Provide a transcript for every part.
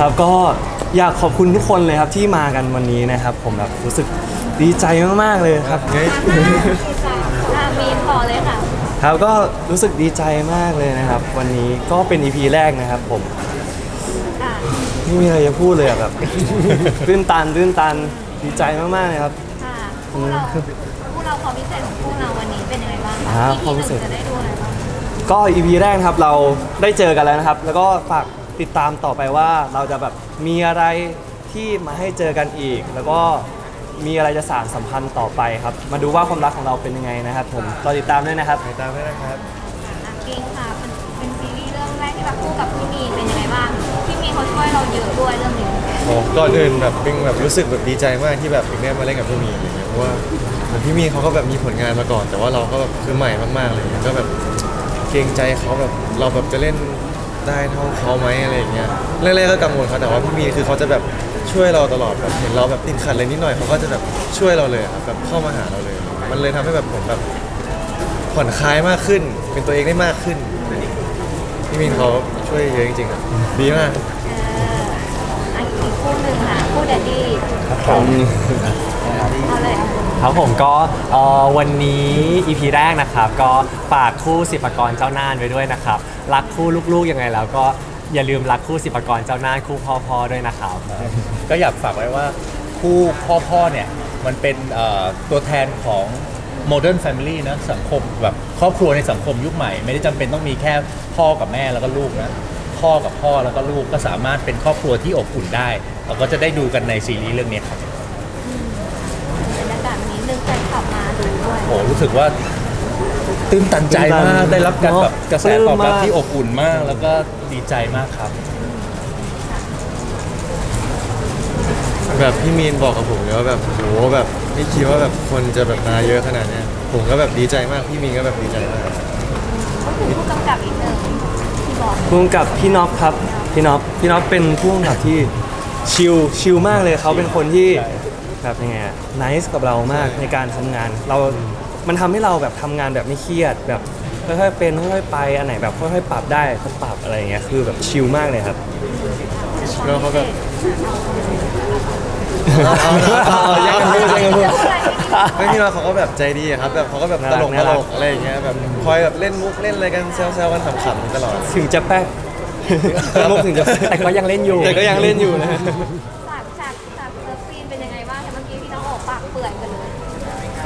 ครับก็อยากขอบคุณทุกคนเลยครับที่มากันวันนี้นะครับ ผมแบบรู้สึกดีใจมากๆเลยครับเฮ้ยอะมีนต่อเลยค่ะ ครับก็รู้สึกดีใจมากเลยนะครับ วันนี้ก็เป็น EP แรกนะครับผมอะ ไม่มีอะไรจะพูดเลยอะแบบ ตื้นตันตื้นตันดีใจมากๆเลยครับ ค่ะคู่เราคู่เราความพิเศษของคู่เราวันนี้เป็นยังไงบ้างอ่าคะความพิเศษจะได้ดูอะไรบ้างก็ EP แรกนะครับเราได้เจอกันแล้วนะครับ แล้วก็ฝาก ติดตามต่อไปว่าเราจะแบบมีอะไรที่มาให้เจอกันอีก แล้วก็มีอะไรจะสานสัมพันธ์ต่อไปครับ มาดูว่าความรักของเราเป็นยังไงนะครับ ผมรอติดตามด้วยนะครับ ติดตามด้วยนะครับ อะกิ้งค่ะเป็นเป็นซีรีส์เรื่องแรกที่แบบคู่กับพี่มีนเป็นยังไงบ้างพี่มีนเขาช่วยเราเยอะด้วยเรื่องนี้โอ้ก่อนอื่นแบบเป็นแบบรู้สึกแบบดีใจมากที่แบบถึงได้มาเล่นกับพี่มีอะไรเงี้ยเพราะว่าเหมือนพี่มีเขาก็แบบมีผลงานมาก่อน แต่ว่าเราก็แบบคือใหม่มากๆเลยก็แบบเกรงใจเขาแบบเราแบบจะเล่น ได้เท่าเขาไหมอะไรอย่างเงี้ยแรกๆก็กังวลเขาแต่ว่าพี่มีคือเขาจะแบบช่วยเราตลอดแบบเห็นเราแบบติดขัดอะไรนิดหน่อยเขาก็จะแบบช่วยเราเลยครับแบบเข้ามาหาเราเลย มันเลยทำให้แบบผมแบบผ่อนคลายมากขึ้น เป็นตัวเองได้มากขึ้นพี่มีนเขาช่วยเยอะจริงๆอะดีมากเอออะอีกคู่หนึ่งค่ะคู่แดดดี้ผมเอาเลยครับผมก็เอ่อวันนี้ EP แรกนะครับ ก็ฝากคู่สิบปกรเจ้าน่านไว้ด้วยนะครับ รักคู่ลูกๆยังไงแล้วก็อย่าลืมรักคู่สิบปกรเจ้าน่านคู่พ่อๆด้วยนะครับ ก็อยากฝากไว้ว่าคู่พ่อพ่อเนี่ย มันเป็นเอ่อตัวแทนของ modern family นะสังคมแบบครอบครัวในสังคมยุคใหม่ ไม่ได้จำเป็นต้องมีแค่พ่อกับแม่แล้วก็ลูกนะพ่อกับพ่อแล้วก็ลูกก็สามารถเป็นครอบครัวที่อบอุ่นได้เราก็จะได้ดูกันในซีรีส์เรื่องนี้ครับ บรรยากาศนี้นึงแฟนขับมาดูด้วย โอ้รู้สึกว่า ตื้นตันใจมากได้รับการแบบกระแสตอบรับที่อบอุ่นมาก แล้วก็ดีใจมากครับ แบบพี่มีนบอกกับผมเลยว่าแบบโหแบบไม่คิดว่าแบบคนจะแบบมาเยอะขนาดเนี้ยผมก็แบบดีใจมากพี่มีนก็แบบดีใจมากก็คือผู้กำกับอีกหนึ่งที่บอกร่วมกับพี่น็อปครับพี่น็อปพี่น็อปเป็นผู้กำกับที่ชิลชิลมากเลยเขาเป็นคนที่ใช่แบบยังไงอะนิสกับเรามากในการทำงาน เรา มันทำให้เราแบบทำงานแบบไม่เครียดแบบค่อยๆเป็นค่อยๆไปอันไหนแบบค่อยๆปรับได้ก็ปรับอะไรอย่างเงี้ยคือแบบชิลมากเลยครับแล้วเขาแบบเอาๆๆยังกันพูดยังกันพูดไม่พี่น้องเขาก็แบบใจดีอะครับแบบเขาก็แบบตลกตน่าลรักกอะไรอย่างเงี้ยแบบคอยแบบเล่นมุกเล่นอะไรกันแซวๆกันขำๆตลอดถึงจะแป๊กมุกถึงจะแต่ก็ยังเล่นอยู่แต่ก็ยังเล่นอยู่นะ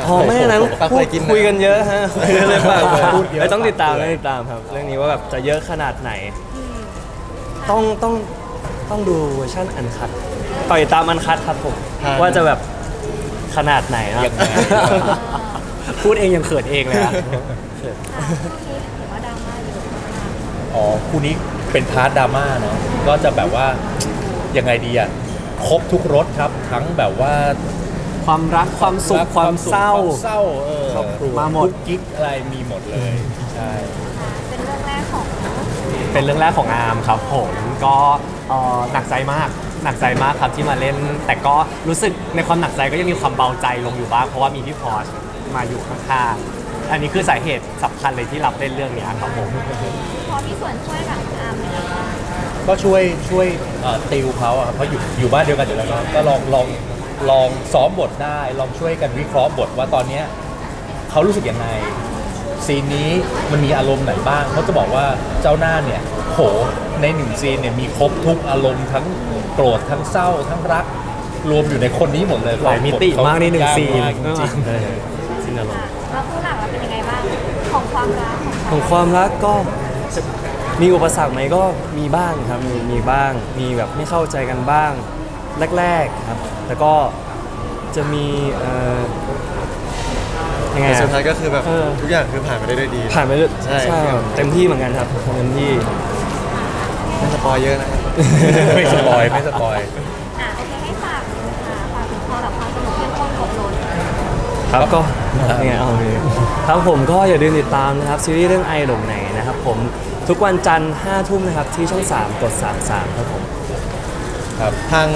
อ๋อไม่นั้นปากพูไปดกินนะ คุยกันเยอะฮะคุยกันเลยปากเลยพูดเยอะเอ้ยต้องติดตามปากต้เปื่ออยงติดตามครับ เรื่องนี้ว่าแบบจะเยอะขนาดไหน ต้องต้องต้องดูเวอร์ชันอันคัดต่อยตามอันคัดครับผมว่าจะแบบขนาดไหนนะยังไง พูดเองยังเขินเองเลยอะอะคู่นี้ถือว่าดราม่าเยอะมากอ๋อคู่นี้เป็นพาร์ทดราม่าเนาะก็จะแบบว่ายังไงดีอะครบทุกรสครับ ทั้งแบบว่า ความรักความสุขความเศร้า ความเศร้าเออครอบครัว มาหมด กุ๊กกิ๊กอะไรมีหมดเลยใช่ค่ะเป็นเรื่องแรกของเป็นเรื่องแรกของอาร์มครับผมก็เอ่อหนักใจมากหนักใจมากครับที่มาเล่น แต่ก็รู้สึกในความหนักใจก็ยังมีความเบาใจลงอยู่บ้างเพราะว่ามีพี่พอชมาอยู่ข้างๆอันนี้คือสาเหตุสำคัญเลยที่รับเล่นเรื่องนี้ครับผม พอมีส่วนช่วยแบบอาร์มยังไงบ้างก็ช่วยช่วยเอ่อติวเขาอะครับเพราะอยู่อยู่บ้านเดียวกันอยู่แล้วเนอะก็ลองลอง ลองซ้อมบทได้ ลองช่วยกันวิเคราะห์บทว่าตอนเนี้ยเขารู้สึกยังไง ซีนนี้มันมีอารมณ์ไหนบ้างเขาจะบอกว่าเจ้าหน้าเนี่ยโหในหนึ่งซีนเนี่ยมีครบทุกอารมณ์ทั้งโกรธทั้งเศร้า ทั้งรัก รวมอยู่ในคนนี้หมดเลยหลายมิติมากในหนึ่งยซีนมากจริงๆเออซินอารมค่ะณ์แล้วคู่หลักเราเป็นยังไงบ้าง ของความรักของของความรักก็มีอุปสรรคไหมก็มีบ้างครับมีมีบ้าง มีแบบไม่เข้าใจกันบ้าง แรกๆครับ แล้วก็จะมีเอ่อยังไงแต่อะสุดท้ายก็คือแบบเออ ทุกอย่างคือผ่านไปได้ด้วยดี ผ่านไปด้วยใช่ใช่ ครับเต็มที่เหมือนกันครับเต็มที่ ไม่สปอยเยอะนะครับ ไม่สปอยไม่สปอย อะโอเคให้ฝากนะคะฝากถึงพอแบบความสนุกเข้มข้นครบรถครับก็ยังไงเอาเลยครับผมก็อย่าลืมติดตามนะครับ ซีรีส์เรื่องไอหลงไหนนะครับผมทุกวันจันทร์5ทุ่มนะครับ ที่ช่อง 3 กด 33 ครับผม ครับ ทาง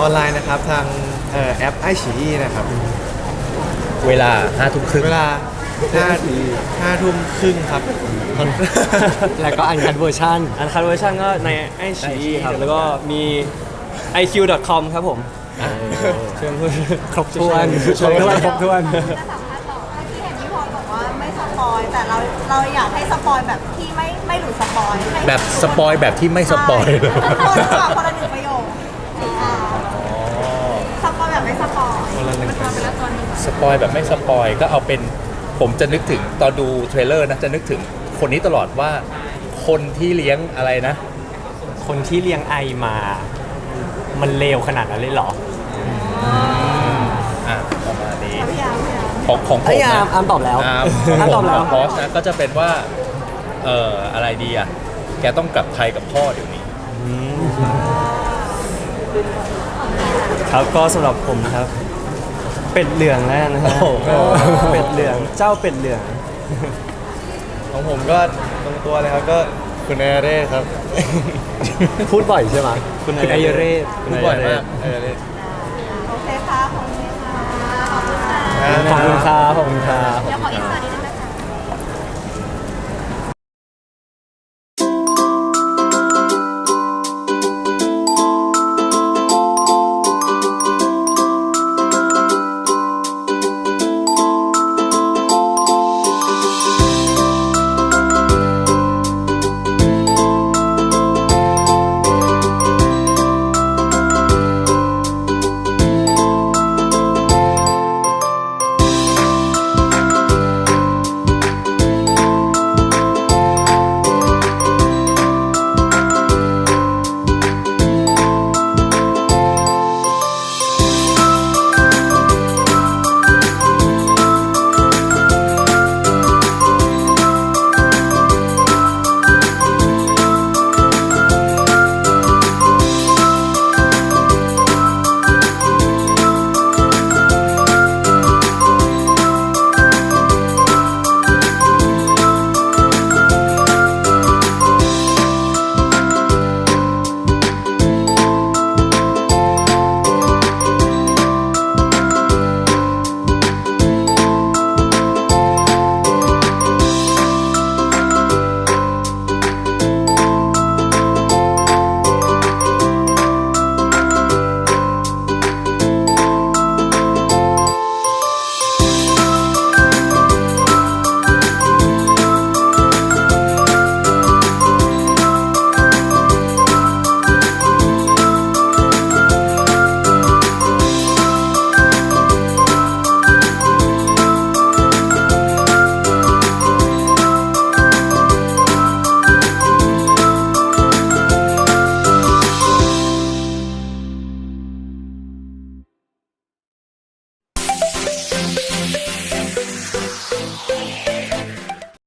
ออนไลน์นะครับ ทางเอ่อแอปไอชีนะครับ เวลาห้าทุ่มครึ่ง เวลาห้าห้าทุ่มครึ่งครับแล้วก็อันคันเวอร์ชัน อันคันเวอร์ชันก็ในไอชีครับ แล้วก็มี iq.com ครับผมเชิญพูดครบถ้วนครบถ้วนครบถ้วนจะสัมภาษณ์ต่อเมื่อกี้เห็นพี่พรบอกว่าไม่สปอยแต่เราเราอยากให้สปอยแบบที่ไม่ไม่หลุดสปอยให้แบบสปอยแบบที่ไม่สปอย ใช่คนละคนละหนึ่งประโยคอ่าสปอยแบบไม่สป อยคนละหนึ่งมันทำไปแล้วตอนหนึงสปอยแบบไม่สปอยก็เอาเป็นผมจะนึกถึงตอนดูเทรลเลอร์นะจะนึกถึงคนนี้ตลอดว่า คนที่เลี้ยงอะไรนะ คนที่เลี้ยงไอมา มันเลวขนาดนั้นเลยเหรออะประมาณนี้พยายามพยายามของของผมไอ้ยอานะร์มอาร์มตอบแล้วอาร์มอาร์มตอบแล้วของพอสนะก็จะเป็นว่าเอ่ออะไรดีอะแกต้องกลับไทยกับพ่อเดี๋ยวนี้ ครับก็สำหรับผมนะครับ เป็ดเหลืองแล้วกันนะฮะโอ้โห เป็ดเหลืองเจ้าเป็ดเหลือง ของผมก็ตรงตัวเลยครับก็คุณแอเร่ครับ พูดบ่อยใช่ไหมคุณไอเรศพูดบ่อยมากไอเร่